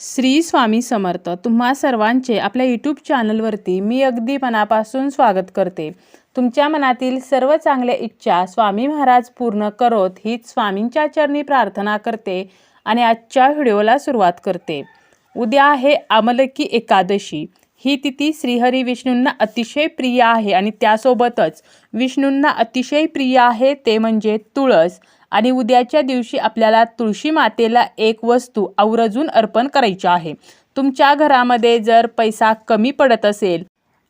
श्री स्वामी समर्थ तुम्हा सर्वांचे आपल्या यूट्यूब चॅनलवरती मी अगदी मनापासून स्वागत करते. तुमच्या मनातील सर्व चांगल्या इच्छा स्वामी महाराज पूर्ण करोत हीच स्वामींच्या चरणी प्रार्थना करते आणि आजच्या व्हिडिओला सुरुवात करते. उद्या आहे अमलकी एकादशी. ही तिथी श्रीहरी विष्णूंना अतिशय प्रिय आहे आणि त्यासोबतच विष्णूंना अतिशय प्रिय आहे ते म्हणजे तुळस. आणि उद्याच्या दिवशी आपल्याला तुळशी मातेला एक वस्तू आवर्जून अर्पण करायची आहे. तुमच्या घरामध्ये जर पैसा कमी पडत असेल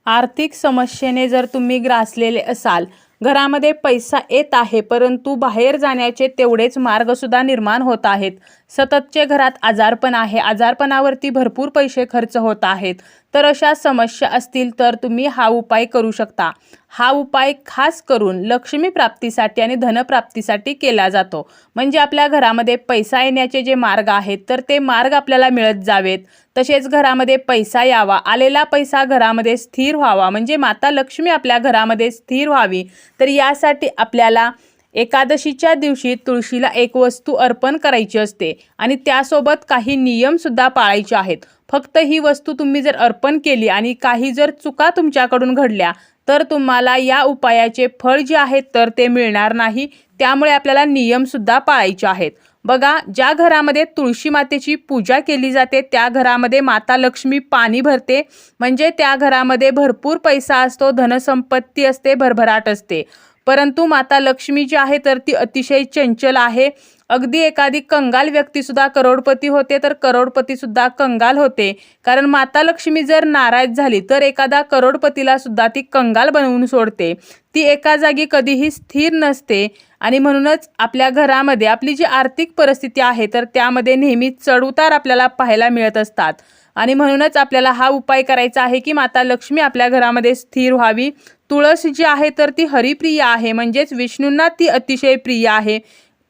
आर्थिक समस्येने जर तुम्ही ग्रासलेले असाल घरामध्ये पैसा येत आहे परंतु बाहेर जाण्याचे तेवढेच मार्गसुद्धा निर्माण होत आहेत. सततचे घरात आजारपण आहे. आजारपणावरती भरपूर पैसे खर्च होत आहेत. तर अशा समस्या असतील तर तुम्ही हा उपाय करू शकता. हा उपाय खास करून लक्ष्मी प्राप्तीसाठी आणि धनप्राप्तीसाठी केला जातो. म्हणजे आपल्या घरामध्ये पैसा येण्याचे जे मार्ग आहेत तर ते मार्ग आपल्याला मिळत जावेत. तसेच घरामध्ये पैसा यावा. आलेला पैसा घरामध्ये स्थिर व्हावा. म्हणजे माता लक्ष्मी आपल्या घरामध्ये स्थिर व्हावी. तर यासाठी आपल्याला एकादशीच्या दिवशी तुळशीला एक वस्तू अर्पण करायची असते आणि त्यासोबत काही नियमसुद्धा पाळायचे आहेत. फक्त ही वस्तू तुम्ही जर अर्पण केली आणि काही जर चुका तुमच्याकडून घडल्या तर तुम्हाला या उपायाचे फळ जे आहेत तर ते मिळणार नाही. त्यामुळे आपल्याला नियमसुद्धा पाळायचे आहेत. बघा ज्या घरामध्ये तुळशी मातेची पूजा केली जाते त्या घरामध्ये माता लक्ष्मी पाणी भरते. म्हणजे त्या घरामध्ये भरपूर पैसा असतो धनसंपत्ती असते भरभराट असते. परंतु माता लक्ष्मी जी आहे तर ती अतिशय चंचल आहे. अगदी एखादी कंगाल व्यक्तीसुद्धा करोडपती होते तर करोडपतीसुद्धा कंगाल होते. कारण माता लक्ष्मी जर नाराज झाली तर एखादा करोडपतीला सुद्धा ती कंगाल बनवून सोडते. ती एका जागी कधीही स्थिर नसते आणि म्हणूनच आपल्या घरामध्ये आपली जी आर्थिक परिस्थिती आहे तर त्यामध्ये नेहमी चढउतार आपल्याला पाहायला मिळत असतात. आणि म्हणूनच आपल्याला हा उपाय करायचा आहे की माता लक्ष्मी आपल्या घरामध्ये स्थिर व्हावी. तुळस जी आहे तर ती हरिप्रिय आहे. म्हणजेच विष्णूंना ती अतिशय प्रिय आहे.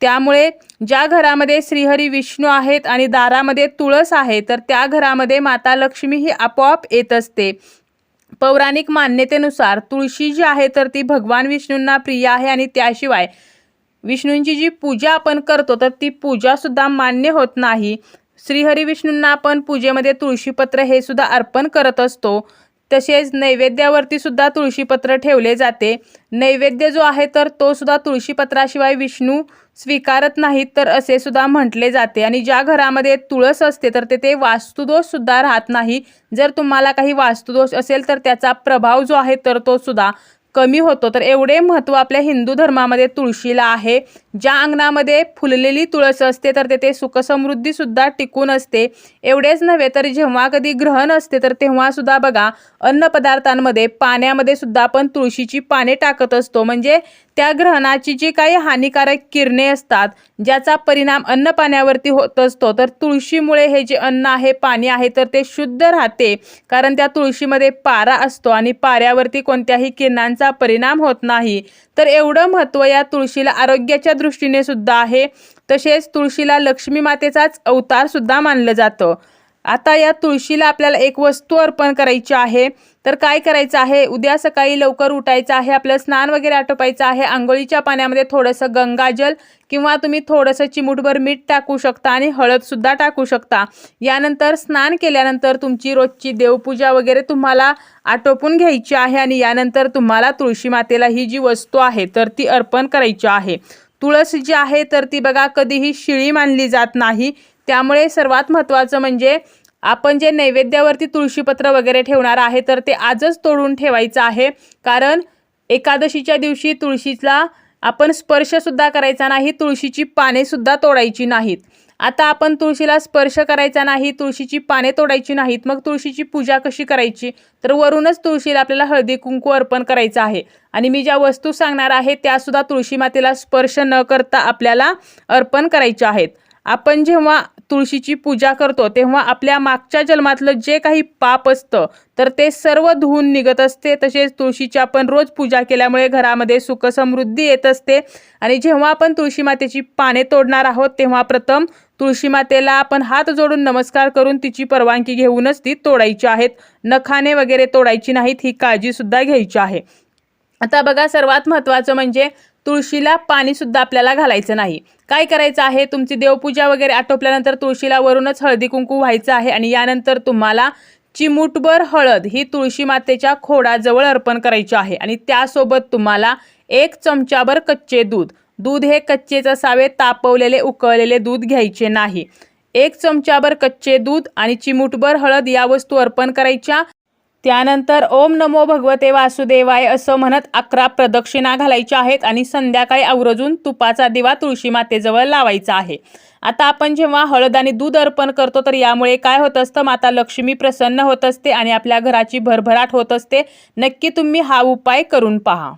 त्यामुळे ज्या घरामध्ये श्रीहरी विष्णू आहेत आणि दारामध्ये तुळस आहे तर त्या घरामध्ये माता लक्ष्मी ही आपोआप येत असते. पौराणिक मान्यतेनुसार तुळशी जी आहे तर ती भगवान विष्णूंना प्रिय आहे आणि त्याशिवाय विष्णूंची जी पूजा आपण करतो तर ती पूजासुद्धा मान्य होत नाही. श्रीहरी विष्णूंना आपण पूजेमध्ये तुळशीपत्र हे सुद्धा अर्पण करत असतो. तसेच नैवेद्यावरती सुद्धा तुळशीपत्र ठेवले जाते. नैवेद्य जो आहे तर तो सुद्धा तुळशीपत्राशिवाय विष्णू स्वीकारत नाहीत तर असे सुद्धा म्हटले जाते. आणि ज्या घरामध्ये तुळस असते तर तेथे वास्तुदोष सुद्धा राहत नाही. जर तुम्हाला काही वास्तुदोष असेल तर त्याचा प्रभाव जो आहे तर तो सुद्धा कमी होतो. तर एवढे महत्त्व आपल्या हिंदू धर्मामध्ये तुळशीला आहे. ज्या अंगणामध्ये फुललेली तुळस असते तर तेथे सुखसमृद्धीसुद्धा टिकून असते. एवढेच नव्हे तर जेव्हा कधी ग्रहण असते तर तेव्हासुद्धा बघा अन्नपदार्थांमध्ये पाण्यामध्ये सुद्धा आपण तुळशीची पाने टाकत असतो. म्हणजे त्या ग्रहणाची जी काही हानिकारक किरणे असतात ज्याचा परिणाम अन्न पाण्यावरती होत असतो तर तुळशीमुळे हे जे अन्न आहे पाणी आहे तर ते शुद्ध राहते. कारण त्या तुळशीमध्ये पारा असतो आणि पाऱ्यावरती कोणत्याही किरणांचा परिणाम होत नाही. तर एवढं महत्त्व या तुळशीला आरोग्याच्या दृष्टीने सुद्धा आहे. तसेच तुळशीला लक्ष्मी मातेचाच अवतार सुद्धा मानलं जातं. आता या तुळशीला आपल्याला एक वस्तू अर्पण करायची आहे. तर काय करायचं आहे? उद्या सकाळी लवकर उठायचं आहे आपलं स्नान वगैरे आटोपायचं आहे. आंघोळीच्या पाण्यामध्ये थोडंसं गंगाजल किंवा तुम्ही थोडंसं चिमूटभर मीठ टाकू शकता आणि हळदसुद्धा टाकू शकता. यानंतर स्नान केल्यानंतर तुमची रोजची देवपूजा वगैरे तुम्हाला आटोपून घ्यायची आहे आणि यानंतर तुम्हाला तुळशी मातेला ही जी वस्तू आहे तर ती अर्पण करायची आहे. तुळस जी आहे तर ती बघा कधीही शिळी मानली जात नाही. त्यामुळे सर्वात महत्त्वाचं म्हणजे आपण जे नैवेद्यावरती तुळशीपत्र वगैरे ठेवणार आहे तर ते आजच तोडून ठेवायचं आहे. कारण एकादशीच्या दिवशी तुळशीला आपण स्पर्शसुद्धा करायचा नाही तुळशीची पानेसुद्धा तोडायची नाहीत. आता आपण तुळशीला स्पर्श करायचा नाही तुळशीची पाने तोडायची नाहीत मग तुळशीची पूजा कशी करायची? तर वरूनच तुळशीला आपल्याला हळदी कुंकू अर्पण करायचं आहे. आणि मी ज्या वस्तू सांगणार आहे त्यासुद्धा तुळशी मातेला स्पर्श न करता आपल्याला अर्पण करायच्या आहेत. आपण जेव्हा तुळशीची पूजा करतो तेव्हा आपल्या मागच्या जन्मातलं जे काही पाप असतं तर ते सर्व धुवून निघत असते. तसेच तुळशीची आपण रोज पूजा केल्यामुळे घरामध्ये सुखसमृद्धी येत असते. आणि जेव्हा आपण तुळशी मातेची पाने तोडणार आहोत तेव्हा प्रथम तुळशी मातेला आपण हात जोडून नमस्कार करून तिची परवानगी घेऊनच ती तोडायची आहेत. नखाने वगैरे तोडायची नाहीत ही काळजीसुद्धा घ्यायची आहे. आता बघा सर्वात महत्त्वाचं म्हणजे तुळशीला पाणीसुद्धा आपल्याला घालायचं नाही. काय करायचं आहे? तुमची देवपूजा वगैरे आटोपल्यानंतर तुळशीला वरूनच हळदी कुंकू व्हायचं आहे आणि यानंतर तुम्हाला चिमूटभर हळद ही तुळशी मातेच्या खोडाजवळ अर्पण करायची आहे आणि त्यासोबत तुम्हाला एक चमचाभर कच्चे दूध. दूध हे कच्चेच असावे तापवलेले उकळलेले दूध घ्यायचे नाही. एक चमचाभर कच्चे दूध आणि चिमूटभर हळद या वस्तू अर्पण करायच्या. त्यानंतर ओम नमो भगवते वासुदेवाय असं म्हणत अकरा प्रदक्षिणा घालायच्या आहेत आणि संध्याकाळी आवर्जून तुपाचा दिवा तुळशी मातेजवळ लावायचा आहे. आता आपण जेव्हा हळद आणि दूध अर्पण करतो तर यामुळे काय होत असतं? माता लक्ष्मी प्रसन्न होत असते आणि आपल्या घराची भरभराट होत असते. नक्की तुम्ही हा उपाय करून पहा.